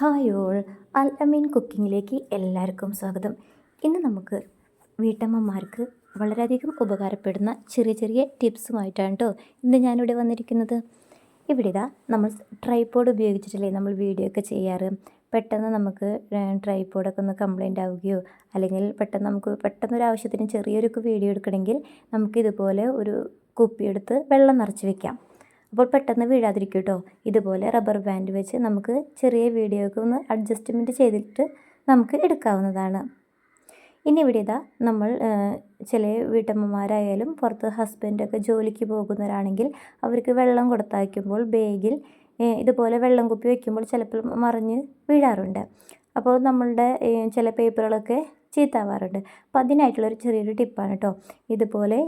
Hi all. അൽ അമീൻ കുക്കിങ്ങിലേക്ക് എല്ലാവർക്കും സ്വാഗതം. ഇന്ന് നമുക്ക് വീട്ടമ്മമാർക്ക് വളരെയധികം ഉപകാരപ്പെടുന്ന ചെറിയ ചെറിയ ടിപ്സുമായിട്ടാണ് കേട്ടോ ഇന്ന് ഞാനിവിടെ വന്നിരിക്കുന്നത്. ഇവിടെ ഇതാ നമ്മൾ ട്രൈപോഡ് ഉപയോഗിച്ചിട്ടല്ലേ നമ്മൾ വീഡിയോ ഒക്കെ ചെയ്യാറ്. പെട്ടെന്ന് നമുക്ക് ട്രൈപോഡൊക്കെ ഒന്ന് കംപ്ലൈന്റ് ആവുകയോ അല്ലെങ്കിൽ പെട്ടെന്ന് നമുക്ക് പെട്ടെന്നൊരു ആവശ്യത്തിന് ചെറിയൊരു വീഡിയോ എടുക്കണമെങ്കിൽ നമുക്കിതുപോലെ ഒരു കുപ്പിയെടുത്ത് വെള്ളം നിറച്ച് വെക്കാം. അപ്പോൾ പെട്ടെന്ന് വീഴാതിരിക്കും കേട്ടോ ഇതുപോലെ റബ്ബർ ബാൻഡ് വെച്ച് നമുക്ക് ചെറിയ വീഡിയോക്ക് ഒന്ന് അഡ്ജസ്റ്റ്മെന്റ് ചെയ്തിട്ട് നമുക്ക് എടുക്കാവുന്നതാണ്. ഇനി ഇവിടെ ഇതാ നമ്മൾ ചില വീട്ടമ്മമാരായാലും പുറത്ത് ഹസ്ബൻഡൊക്കെ ജോലിക്ക് പോകുന്നവരാണെങ്കിൽ അവർക്ക് വെള്ളം കൊടുത്തയക്കുമ്പോൾ ബാഗിൽ ഇതുപോലെ വെള്ളം കുപ്പി വയ്ക്കുമ്പോൾ ചിലപ്പോൾ മറിഞ്ഞ് വീഴാറുണ്ട്. അപ്പോൾ നമ്മളുടെ ചില പേപ്പറുകളൊക്കെ ചീത്താവാറുണ്ട്. അപ്പോൾ അതിനായിട്ടുള്ളൊരു ചെറിയൊരു ടിപ്പാണ് കേട്ടോ ഇതുപോലെ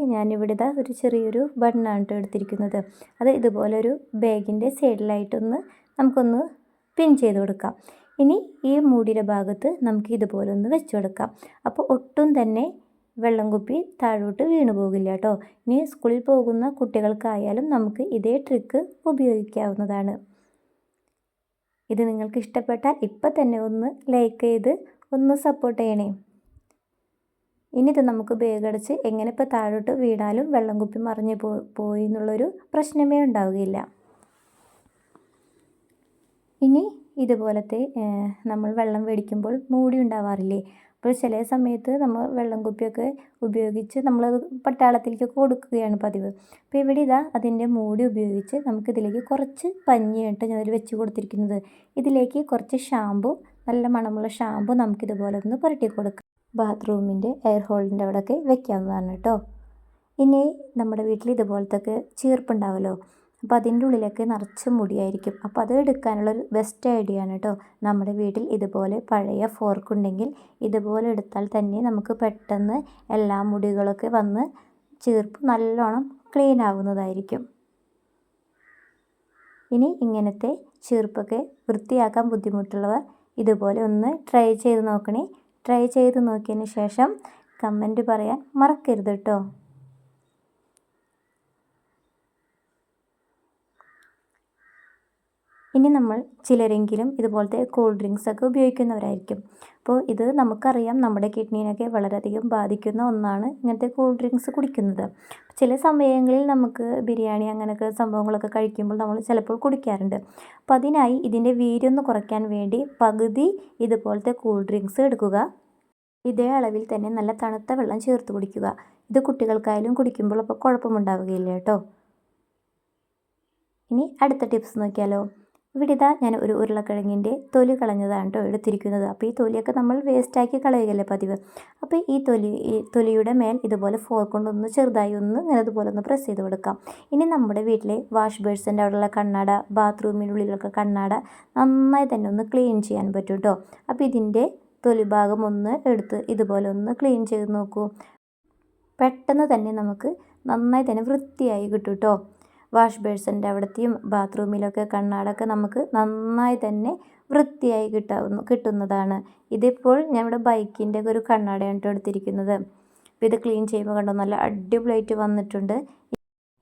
ഇതാ ഒരു ചെറിയൊരു ബണ്ണാണ് കേട്ടോ എടുത്തിരിക്കുന്നത്. അത് ഇതുപോലെ ഒരു ബാഗിന്റെ സൈഡിലായിട്ടൊന്ന് നമുക്കൊന്ന് പിൻ ചെയ്ത് കൊടുക്കാം. ഇനി ഈ മൂടിയുടെ ഭാഗത്ത് നമുക്ക് ഇതുപോലെ ഒന്ന് വെച്ച് കൊടുക്കാം. അപ്പോൾ ഒട്ടും തന്നെ വെള്ളം കുപ്പി താഴോട്ട് വീണു പോകില്ല കേട്ടോ ഇനി സ്കൂളിൽ പോകുന്ന കുട്ടികൾക്കായാലും നമുക്ക് ഇതേ ട്രിക്ക് ഉപയോഗിക്കാവുന്നതാണ്. ഇത് നിങ്ങൾക്ക് ഇഷ്ടപ്പെട്ടാൽ ഇപ്പം തന്നെ ഒന്ന് ലൈക്ക് ചെയ്ത് ഒന്ന് സപ്പോർട്ട് ചെയ്യണേ. ഇനി ഇത് നമുക്ക് ബേഗടച്ച് എങ്ങനെ ഇപ്പോൾ താഴോട്ട് വീണാലും വെള്ളം കുപ്പി മറിഞ്ഞ് പോയി എന്നുള്ളൊരു പ്രശ്നമേ ഉണ്ടാവുകയില്ല. ഇനി ഇതുപോലത്തെ നമ്മൾ വെള്ളം മേടിക്കുമ്പോൾ മൂടി ഉണ്ടാവാറില്ലേ? അപ്പോൾ ചില സമയത്ത് നമ്മൾ വെള്ളം കുപ്പിയൊക്കെ ഉപയോഗിച്ച് നമ്മൾ പട്ടാളത്തിലേക്ക് കൊടുക്കുകയാണ് പതിവ്. അപ്പോൾ ഇവിടെ ഇതാ അതിന്റെ മൂടി ഉപയോഗിച്ച് നമുക്കിതിലേക്ക് കുറച്ച് പഞ്ഞിയിട്ട് ഞാനതിൽ വെച്ച് കൊടുത്തിരിക്കുന്നത്. ഇതിലേക്ക് കുറച്ച് ഷാമ്പു നല്ല മണമുള്ള ഷാമ്പു നമുക്കിതുപോലെ ഒന്ന് പുരട്ടി കൊടുക്കാം. ബാത്റൂമിന്റെ എയർ ഹോളിന്റെ അവിടെയൊക്കെ വെക്കാവുന്നതാണ് കേട്ടോ. ഇനി നമ്മുടെ വീട്ടിൽ ഇതുപോലത്തെ ചീർപ്പുണ്ടാവുമല്ലോ അപ്പോൾ അതിന്റെ ഉള്ളിലൊക്കെ നിറച്ച് മുടിയായിരിക്കും. അപ്പോൾ അത് എടുക്കാനുള്ളൊരു ബെസ്റ്റ് ഐഡിയ ആണ് കേട്ടോ. നമ്മുടെ വീട്ടിൽ ഇതുപോലെ പഴയ ഫോർക്ക് ഉണ്ടെങ്കിൽ ഇതുപോലെ എടുത്താൽ തന്നെ നമുക്ക് പെട്ടെന്ന് എല്ലാ മുടികളൊക്കെ വന്ന് ചീർപ്പ് നല്ലോണം ക്ലീൻ ആവുന്നതായിരിക്കും. ഇനി ഇങ്ങനത്തെ ചീർപ്പൊക്കെ വൃത്തിയാക്കാൻ ബുദ്ധിമുട്ടുള്ളവർ ഇതുപോലെ ഒന്ന് ട്രൈ ചെയ്ത് നോക്കണേ. ട്രൈ ചെയ്ത് നോക്കിയതിന് ശേഷം കമന്റ് പറയാൻ മറക്കരുത് കേട്ടോ ഇനി നമ്മൾ ചിലരെങ്കിലും ഇതുപോലത്തെ കൂൾ ഡ്രിങ്ക്സ് ഒക്കെ ഉപയോഗിക്കുന്നവരായിരിക്കും. അപ്പോൾ ഇത് നമുക്കറിയാം നമ്മുടെ കിഡ്നീനൊക്കെ വളരെയധികം ബാധിക്കുന്ന ഒന്നാണ് ഇങ്ങനത്തെ കൂൾ ഡ്രിങ്ക്സ് കുടിക്കുന്നത്. ചില സമയങ്ങളിൽ നമുക്ക് ബിരിയാണി അങ്ങനെയൊക്കെ സംഭവങ്ങളൊക്കെ കഴിക്കുമ്പോൾ നമ്മൾ ചിലപ്പോൾ കുടിക്കാറുണ്ട്. അപ്പോൾ അതിനായി ഇതിന്റെ വീര്യൊന്ന് കുറയ്ക്കാൻ വേണ്ടി പകുതി ഇതുപോലത്തെ കൂൾ ഡ്രിങ്ക്സ് എടുക്കുക. ഇതേ അളവിൽ തന്നെ നല്ല തണുത്ത വെള്ളം ചേർത്ത് കുടിക്കുക. ഇത് കുട്ടികൾക്കായാലും കുടിക്കുമ്പോൾ അപ്പോൾ കുഴപ്പമുണ്ടാവുകയില്ല കേട്ടോ. ഇനി അടുത്ത ടിപ്സ് നോക്കിയാലോ? ഇവിടെ ഇതാ ഞാൻ ഒരു ഉരുളക്കിഴങ്ങിന്റെ തൊലി കളഞ്ഞതാണ് കേട്ടോ എടുത്തിരിക്കുന്നത്. അപ്പോൾ ഈ തൊലിയൊക്കെ നമ്മൾ വേസ്റ്റാക്കി കളയുകയല്ലേ പതിവ്? അപ്പോൾ ഈ തൊലി ഈ തൊലിയുടെ മേൽ ഇതുപോലെ ഫോർ കൊണ്ടൊന്ന് ചെറുതായി ഒന്ന് ഇങ്ങനെ ഇതുപോലെ ഒന്ന് പ്രസ് ചെയ്ത് കൊടുക്കാം. ഇനി നമ്മുടെ വീട്ടിലെ വാഷ് ബേഴ്സിന്റെ അവിടെയുള്ള കണ്ണാട ബാത്റൂമിനുള്ളിലൊക്കെ കണ്ണാട നന്നായി തന്നെ ഒന്ന് ക്ലീൻ ചെയ്യാൻ പറ്റും കേട്ടോ. അപ്പോൾ ഇതിന്റെ തൊലി ഭാഗം ഒന്ന് എടുത്ത് ഇതുപോലെ ഒന്ന് ക്ലീൻ ചെയ്ത് നോക്കൂ. പെട്ടെന്ന് തന്നെ നമുക്ക് നന്നായി തന്നെ വൃത്തിയായി കിട്ടും കേട്ടോ. വാഷ് ബേഴ്സിന്റെ അവിടത്തെയും ബാത്റൂമിലൊക്കെ കണ്ണാടൊക്കെ നമുക്ക് നന്നായി തന്നെ വൃത്തിയായി കിട്ടാവുന്ന കിട്ടുന്നതാണ്. ഇതിപ്പോൾ ഞങ്ങളുടെ ബൈക്കിന്റെ ഒരു കണ്ണാടയാണ് കേട്ടോ എടുത്തിരിക്കുന്നത്. ഇത് ക്ലീൻ ചെയ്യുമ്പോൾ കണ്ടോ നല്ല അടിപൊളിയായിട്ട് വന്നിട്ടുണ്ട്.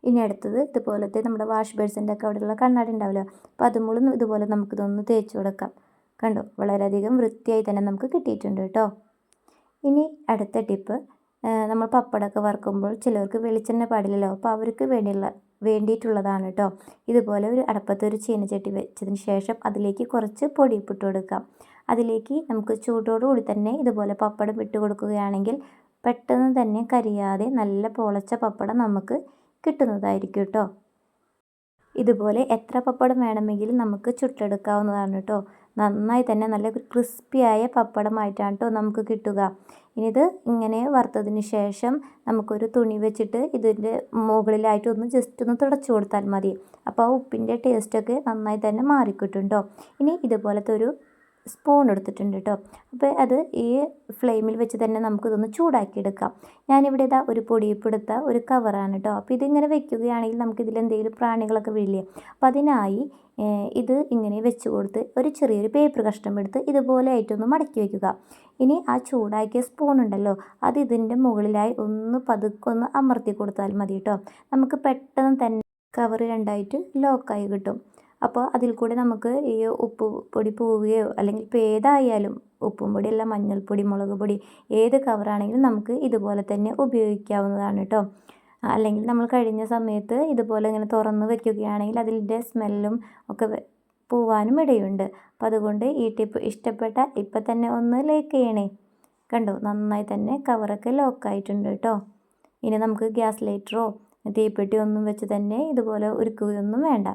ഇനി അടുത്തത് ഇതുപോലത്തെ നമ്മുടെ വാഷ് ബേഴ്സിന്റെ ഒക്കെ അവിടെയുള്ള കണ്ണാടി ഉണ്ടാവില്ല. അപ്പോൾ അതുമൂലം ഇതുപോലെ നമുക്കിതൊന്ന് തേച്ച് കൊടുക്കാം. കണ്ടോ? വളരെയധികം വൃത്തിയായി തന്നെ നമുക്ക് കിട്ടിയിട്ടുണ്ട് കേട്ടോ. ഇനി അടുത്ത ടിപ്പ് നമ്മൾ പപ്പടമൊക്കെ വറുക്കുമ്പോൾ ചിലർക്ക് വെളിച്ചെണ്ണ പാടില്ലല്ലോ. അപ്പോൾ അവർക്ക് വേണ്ടിയുള്ള വേണ്ടിയിട്ടുള്ളതാണ് കേട്ടോ ഇതുപോലെ ഒരു അടപ്പത്ത് ഒരു ചീനച്ചട്ടി വെച്ചതിന് ശേഷം അതിലേക്ക് കുറച്ച് പൊടി പൊടിയിപ്പിട്ട് കൊടുക്കാം. അതിലേക്ക് നമുക്ക് ചൂടോടുകൂടി തന്നെ ഇതുപോലെ പപ്പടം ഇട്ട് കൊടുക്കുകയാണെങ്കിൽ പെട്ടെന്ന് തന്നെ കരിയാതെ നല്ല പൊളച്ച പപ്പടം നമുക്ക് കിട്ടുന്നതായിരിക്കും കേട്ടോ ഇതുപോലെ എത്ര പപ്പടം വേണമെങ്കിലും നമുക്ക് ചുട്ടെടുക്കാവുന്നതാണ് കേട്ടോ. നന്നായി തന്നെ നല്ല ക്രിസ്പിയായ പപ്പടമായിട്ടാണ് കേട്ടോ നമുക്ക് കിട്ടുക. ഇനി ഇത് ഇങ്ങനെ വറുത്തതിന് ശേഷം നമുക്കൊരു തുണി വെച്ചിട്ട് ഇതിന്റെ മുകളിലായിട്ട് ഒന്ന് ജസ്റ്റ് ഒന്ന് തുടച്ചു കൊടുത്താൽ മതി. അപ്പോൾ ആ ഉപ്പിന്റെ ടേസ്റ്റൊക്കെ നന്നായി തന്നെ മാറിക്കിട്ടും കേട്ടോ ഇനി ഇതുപോലത്തെ ഒരു സ്പൂൺ എടുത്തിട്ടുണ്ട് കേട്ടോ അപ്പോൾ അത് ഈ ഫ്ലെയിമിൽ വെച്ച് തന്നെ നമുക്കിതൊന്ന് ചൂടാക്കിയെടുക്കാം. ഞാനിവിടെ ഇതാ ഒരു പൊടിയിപ്പെടുത്ത ഒരു കവറാണ് കേട്ടോ അപ്പോൾ ഇതിങ്ങനെ വെക്കുകയാണെങ്കിൽ നമുക്കിതിൽ എന്തെങ്കിലും പ്രാണികളൊക്കെ വീഴില്ലേ അപ്പോൾ അതിനായി ഇത് ഇങ്ങനെ വെച്ച് കൊടുത്ത് ഒരു ചെറിയൊരു പേപ്പർ കഷ്ണം എടുത്ത് ഇതുപോലെ ആയിട്ടൊന്ന് മടക്കി വയ്ക്കുക ഇനി ആ ചൂടാക്കിയ സ്പൂൺ ഉണ്ടല്ലോ അത് ഇതിന്റെ മുകളിലായി ഒന്ന് പതുക്കൊന്ന് അമർത്തി കൊടുത്താൽ മതി കേട്ടോ നമുക്ക് പെട്ടെന്ന് തന്നെ കവർ രണ്ടായിട്ട് ലോക്കായി കിട്ടും. അപ്പോൾ അതിൽ കൂടെ നമുക്ക് ഈ ഉപ്പ് പൊടി പോവുകയോ അല്ലെങ്കിൽ ഇപ്പോൾ ഏതായാലും ഉപ്പും പൊടിയല്ല മഞ്ഞൾപ്പൊടി മുളക് പൊടി ഏത് കവറാണെങ്കിലും നമുക്ക് ഇതുപോലെ തന്നെ ഉപയോഗിക്കാവുന്നതാണ് കേട്ടോ. അല്ലെങ്കിൽ നമ്മൾ കഴിഞ്ഞ സമയത്ത് ഇതുപോലെ ഇങ്ങനെ തുറന്ന് വെക്കുകയാണെങ്കിൽ അതിന്റെ സ്മെല്ലും ഒക്കെ പോവാനും ഇടയുണ്ട്. അപ്പം അതുകൊണ്ട് ഈ ടിപ്പ് ഇഷ്ടപ്പെട്ട ഇപ്പം തന്നെ ഒന്ന് ലൈക്ക് ചെയ്യണേ. കണ്ടോ? നന്നായി തന്നെ കവറൊക്കെ ലോക്കായിട്ടുണ്ട് കേട്ടോ. ഇനി നമുക്ക് ഗ്യാസ് ലൈറ്ററോ തീപ്പെട്ടി ഒന്നും വെച്ച് തന്നെ ഇതുപോലെ ഒരുക്കുകയൊന്നും വേണ്ട.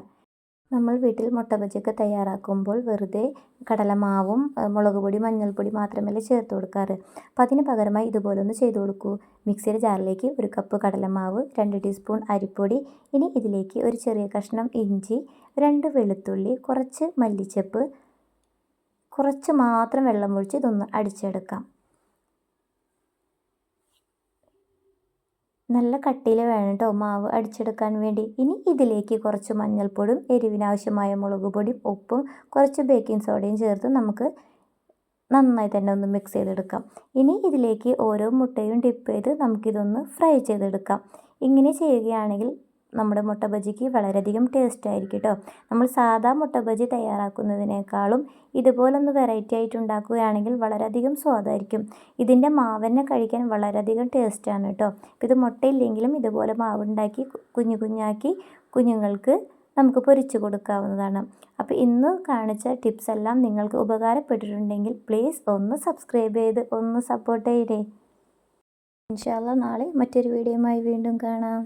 നമ്മൾ വീട്ടിൽ മുട്ട ബജിയൊക്കെ തയ്യാറാക്കുമ്പോൾ വെറുതെ കടലമാവും മുളക് പൊടി മഞ്ഞൾപ്പൊടി മാത്രമല്ലേ ചേർത്ത് കൊടുക്കാറ്. അപ്പം അതിന് പകരമായി ഇതുപോലൊന്ന് ചെയ്ത് കൊടുക്കൂ. മിക്സിയുടെ ജാറിലേക്ക് ഒരു കപ്പ് കടലമാവ് രണ്ട് ടീസ്പൂൺ അരിപ്പൊടി ഇനി ഇതിലേക്ക് ഒരു ചെറിയ കഷ്ണം ഇഞ്ചി രണ്ട് വെളുത്തുള്ളി കുറച്ച് മല്ലിച്ചപ്പ് കുറച്ച് മാത്രം വെള്ളം ഒഴിച്ച് ഇതൊന്ന് അടിച്ചെടുക്കാം. നല്ല കട്ടിയിൽ വേണം കേട്ടോ മാവ് അടിച്ചെടുക്കാൻ വേണ്ടി. ഇനി ഇതിലേക്ക് കുറച്ച് മഞ്ഞൾപ്പൊടിയും എരിവിനാവശ്യമായ മുളക് പൊടിയും ഉപ്പും കുറച്ച് ബേക്കിംഗ് സോഡയും ചേർത്ത് നമുക്ക് നന്നായി തന്നെ ഒന്ന് മിക്സ് ചെയ്തെടുക്കാം. ഇനി ഇതിലേക്ക് ഓരോ മുട്ടയും ഡിപ്പ് ചെയ്ത് നമുക്കിതൊന്ന് ഫ്രൈ ചെയ്തെടുക്കാം. ഇങ്ങനെ ചെയ്യുകയാണെങ്കിൽ നമ്മുടെ മുട്ട ബജിക്ക് വളരെയധികം ടേസ്റ്റ് ആയിരിക്കും കേട്ടോ നമ്മൾ സാധാ മുട്ട ബജി തയ്യാറാക്കുന്നതിനേക്കാളും ഇതുപോലൊന്ന് വെറൈറ്റി ആയിട്ട് ഉണ്ടാക്കുകയാണെങ്കിൽ വളരെയധികം സ്വാദായിരിക്കും. ഇതിന്റെ മാവന്നെ കഴിക്കാൻ വളരെയധികം ടേസ്റ്റാണ് കേട്ടോ ഇത് മുട്ടയില്ലെങ്കിലും ഇതുപോലെ മാവുണ്ടാക്കി കുഞ്ഞു കുഞ്ഞാക്കി കുഞ്ഞുങ്ങൾക്ക് നമുക്ക് പൊരിച്ചു കൊടുക്കാവുന്നതാണ്. അപ്പോൾ ഇന്ന് കാണിച്ച ടിപ്സ് എല്ലാം നിങ്ങൾക്ക് ഉപകാരപ്പെട്ടിട്ടുണ്ടെങ്കിൽ പ്ലീസ് ഒന്ന് സബ്സ്ക്രൈബ് ചെയ്ത് ഒന്ന് സപ്പോർട്ട് ചെയ്തേ ഇൻഷാല്ല നാളെ മറ്റൊരു വീഡിയോയുമായി വീണ്ടും കാണാം.